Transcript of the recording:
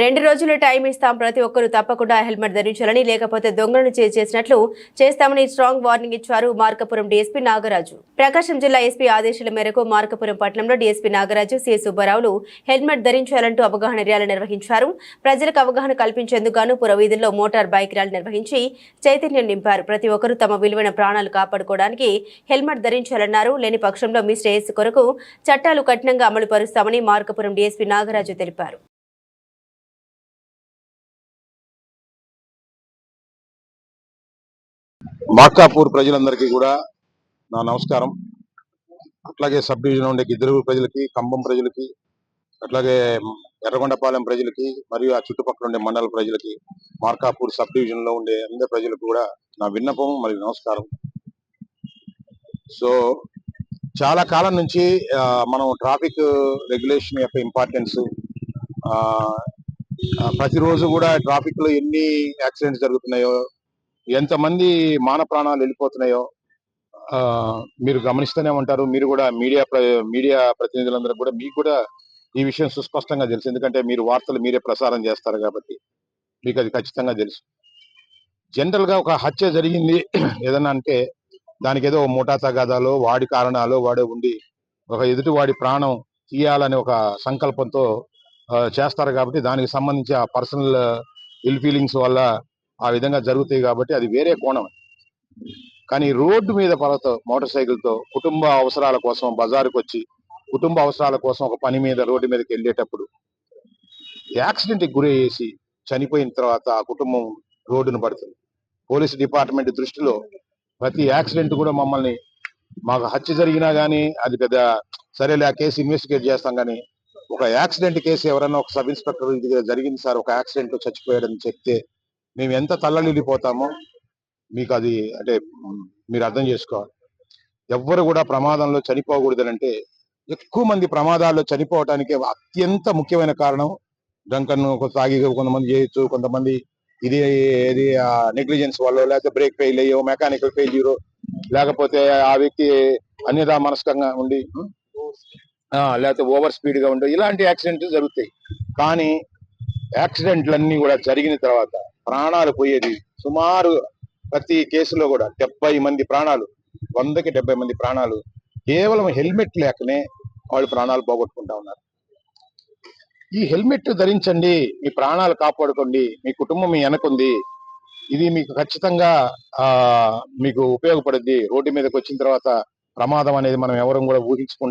రెండు రోజులు టైం ఇస్తాం. ప్రతి ఒక్కరూ తప్పకుండా హెల్మెట్ ధరించాలని లేకపోతే దొంగలను చేసినట్లు చేస్తామని స్ట్రాంగ్ వార్నింగ్ ఇచ్చారు మార్కపురం డీఎస్పీ నాగరాజు. ప్రకాశం జిల్లా ఎస్పీ ఆదేశాల మేరకు మార్కపురం పట్టణంలో డీఎస్పీ నాగరాజు సి సుబ్బారావులు హెల్మెట్ ధరించాలంటూ అవగాహన ర్యాలీ నిర్వహించారు. ప్రజలకు అవగాహన కల్పించేందుకు గాను పురవీధుల్లో మోటార్ బైక్ ర్యాలీ నిర్వహించి చైతన్యం నింపారు. ప్రతి ఒక్కరూ తమ విలువైన ప్రాణాలు కాపాడుకోవడానికి హెల్మెట్ ధరించాలన్నారు. లేని పక్షంలో మీ శ్రేయస్సు కొరకు చట్టాలు కఠినంగా అమలు పరుస్తామని మార్కపురం డీఎస్పీ నాగరాజు తెలిపారు. మార్కాపూర్ ప్రజలందరికీ కూడా నా నమస్కారం. అట్లాగే సబ్ డివిజన్ ఉండే గిద్దరు ప్రజలకి కంబం ప్రజలకి అట్లాగే ఎర్రగొండపాలెం ప్రజలకి మరియు ఆ చుట్టుపక్కల ఉండే మండల ప్రజలకి మార్కాపూర్ సబ్ డివిజన్లో ఉండే అందరి ప్రజలకు కూడా నా విన్నపం మరియు నమస్కారం. సో చాలా కాలం నుంచి మనం ట్రాఫిక్ రెగ్యులేషన్ యొక్క ఇంపార్టెన్స్ ప్రతిరోజు కూడా ట్రాఫిక్లో ఎన్ని యాక్సిడెంట్స్ జరుగుతున్నాయో ఎంతమంది మాన ప్రాణాలు వెళ్ళిపోతున్నాయో మీరు గమనిస్తూనే ఉంటారు. మీరు కూడా మీడియా ప్ర- మీడియా ప్రతినిధులందరూ కూడా మీకు కూడా ఈ విషయం సుస్పష్టంగా తెలుసు. ఎందుకంటే మీరు వార్తలు మీరే ప్రసారం చేస్తారు కాబట్టి మీకు అది ఖచ్చితంగా తెలుసు. జనరల్గా ఒక హత్య జరిగింది ఏదన్నా అంటే దానికి ఏదో ముఠా తగాదాలో వాడి కారణాలు వాడే ఉండి ఒక ఎదుటి వాడి ప్రాణం తీయాలనే ఒక సంకల్పంతో చేస్తారు కాబట్టి దానికి సంబంధించి ఆ పర్సనల్ ఇల్ ఫీలింగ్స్ వల్ల ఆ విధంగా జరుగుతాయి కాబట్టి అది వేరే కోణం. కానీ రోడ్డు మీద పలతో మోటార్ సైకిల్తో కుటుంబ అవసరాల కోసం బజారుకు వచ్చి కుటుంబ అవసరాల కోసం ఒక పని మీద రోడ్డు మీదకి వెళ్ళేటప్పుడు యాక్సిడెంట్కి గురి చేసి చనిపోయిన తర్వాత ఆ కుటుంబం రోడ్డును పడుతుంది. పోలీస్ డిపార్ట్మెంట్ దృష్టిలో ప్రతి యాక్సిడెంట్ కూడా మమ్మల్ని మాకు హత్య జరిగినా కానీ అది పెద్ద సరేలే ఆ కేసు ఇన్వెస్టిగేట్ చేస్తాం కానీ ఒక యాక్సిడెంట్ కేసు ఎవరైనా ఒక సబ్ ఇన్స్పెక్టర్ ఇది జరిగింది సార్ ఒక యాక్సిడెంట్లో చచ్చిపోయాడని చెప్తే మేము ఎంత తల్లలిల్లిపోతామో మీకు అది అంటే మీరు అర్థం చేసుకోవాలి. ఎవ్వరు కూడా ప్రమాదంలో చనిపోకూడదనంటే ఎక్కువ మంది ప్రమాదాల్లో చనిపోవటానికి అత్యంత ముఖ్యమైన కారణం డ్రంకన్ తాగి కొంతమంది చేయొచ్చు కొంతమంది ఇది ఇది నెగ్లిజెన్స్ వల్ల లేకపోతే బ్రేక్ ఫెయిల్ అయ్యో మెకానికల్ ఫెయిల్యూర్ లేకపోతే ఆ వ్యక్తి అన్యదా మనస్కంగా ఉండి ఆ, లేకపోతే ఓవర్ స్పీడ్గా ఉండి ఇలాంటి యాక్సిడెంట్లు జరుగుతాయి. కానీ యాక్సిడెంట్లన్నీ కూడా జరిగిన తర్వాత ప్రాణాలు పోయేది సుమారు ప్రతి కేసులో కూడా డెబ్బై మంది ప్రాణాలు వందకి డెబ్బై మంది ప్రాణాలు కేవలం హెల్మెట్ లేకనే వాళ్ళు ప్రాణాలు పోగొట్టుకుంటా ఉన్నారు. ఈ హెల్మెట్ ధరించండి మీ ప్రాణాలు కాపాడుకోండి మీ కుటుంబం మీ వెనకుంది ఇది మీకు ఖచ్చితంగా ఆ మీకు ఉపయోగపడుద్ది. రోడ్డు మీదకి వచ్చిన తర్వాత ప్రమాదం అనేది మనం ఎవరం కూడా ఊహించుకుంటాం.